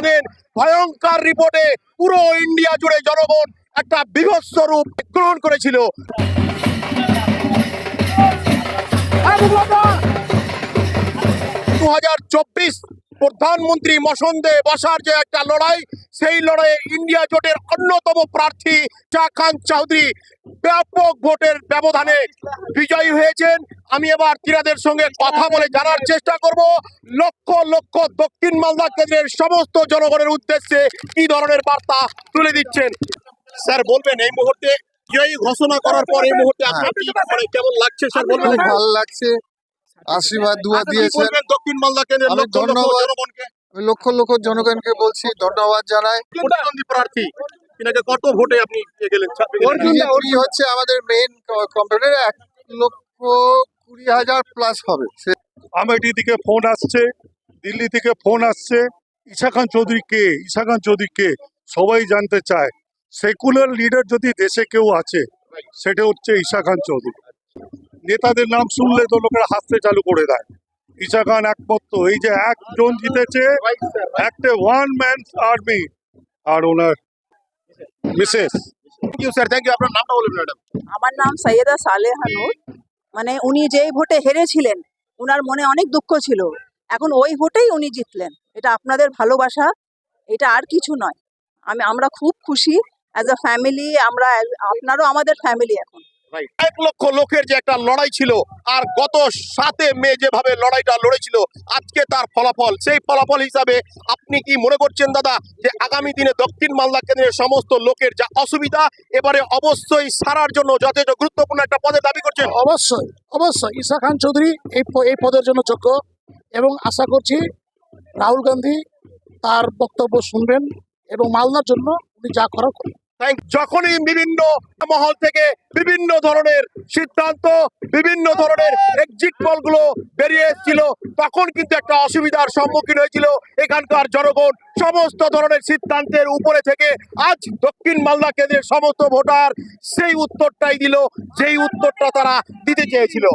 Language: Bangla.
জানেন, ভয়ঙ্কর রিপোর্টে পুরো ইন্ডিয়া জুড়ে জনগণ একটা বিভৎস রূপ গ্রহণ করেছিল। দু হাজার চব্বিশ প্রধানমন্ত্রী মসন্দে বসার যে একটা লড়াই, সেই লড়াইয়ে ইন্ডিয়া জোটের অন্যতম প্রার্থী চা খান চৌধুরী ব্যাপক ভোটের ব্যবধানে বিজয়ী হয়েছেন। আমি এবার তিনাদের সঙ্গে কথা বলে জানার চেষ্টা করব। লক্ষ লক্ষ দক্ষিণ মালদা কেন্দ্রের সমস্ত জনগণের উদ্দেশ্যে কি ধরনের বার্তা তুলে দিচ্ছেন? স্যার, বলবেন এই মুহূর্তে বিজয়ী ঘোষণা করার পর এই মুহূর্তে আপনার মানে কেমন লাগছে? স্যার, বলবেন। ভালো লাগছে। আশীর্বাদ দুয়া আচ্ছা, দিয়েছেন। দক্ষিণ মালদা কেন্দ্রের আমি লক্ষ লক্ষ ধন্যবাদ। জনগণকে? আমি লক্ষ লক্ষ জনগণকে বলছি ধন্যবাদ জানাই। প্রতিদ্বন্দ্বী প্রার্থী কত ভোটে আপনি পেয়ে গেলেন? বিজেপি হচ্ছে আমাদের মেইন কম্পিউটার এক লক্ষ কুড়ি হাজার প্লাস হবে। থেকে ফোন আসছে দিল্লি থেকে ফোন আসছে। ঈশা খান চৌধুরী কে? ঈশা খান চৌধুরী কে? সবাই জানতে চায়। সেকুলার লিডার যদি দেশে কেউ আছে সেটা হচ্ছে ঈশা খান চৌধুরী। নেতাদের নাম শুনলে তো লোকেরা হাসতে চালু করে দেয়। ঈশা খান একমাত্র এই যে একজন জিতেছে একটা ওয়ান ম্যান আর্মি আর ওনার Mrs thank you sir thank you আপনার নামটা বলবেন ম্যাডাম আমার নাম সৈয়দা সালেহা নূর মানে উনি যেই ভোটে হেরেছিলেন উনার মনে অনেক দুঃখ ছিল। এখন ওই ভোটেই উনি জিতলেন। এটা আপনাদের ভালোবাসা এটা আর কিছু নয়। আমি আমরা খুব খুশি। অ্যাজ আ ফ্যামিলি আমরা আপনারও আমাদের ফ্যামিলি এখন। এক লক্ষ লোকের যে একটা লড়াই ছিল, আর গত সাতে মে যেভাবে লড়াইটা লড়েছিল, আজকে তার ফলাফল। সেই ফলাফল হিসাবে আপনি কি মনে করছেন দাদা, যে আগামী দিনে দক্ষিণ মালদা কেন্দ্রের সমস্ত লোকের যা অসুবিধা, এবারে অবশ্যই সারার জন্য যথেষ্ট গুরুত্বপূর্ণ একটা পদে দাবি করছেন? অবশ্যই অবশ্যই। ঈশা খান চৌধুরী এই এই পদের জন্য যোগ্য এবং আশা করছি রাহুল গান্ধী তার বক্তব্য শুনবেন এবং মালদার জন্য উনি যা করার করবেন। যখনই বিভিন্ন মহল থেকে বিভিন্ন ধরনের সিদ্ধান্ত, বিভিন্ন ধরনের এক্সিটগুলো বেরিয়ে এসেছিল, তখন কিন্তু একটা অসুবিধার সম্মুখীন হয়েছিল এখানকার জনগণ। সমস্ত ধরনের সিদ্ধান্তের উপরে থেকে আজ দক্ষিণ মালদা কেন্দ্রের সমস্ত ভোটার, সেই উত্তরটাই দিল, যেই উত্তরটা তারা দিতে চেয়েছিল।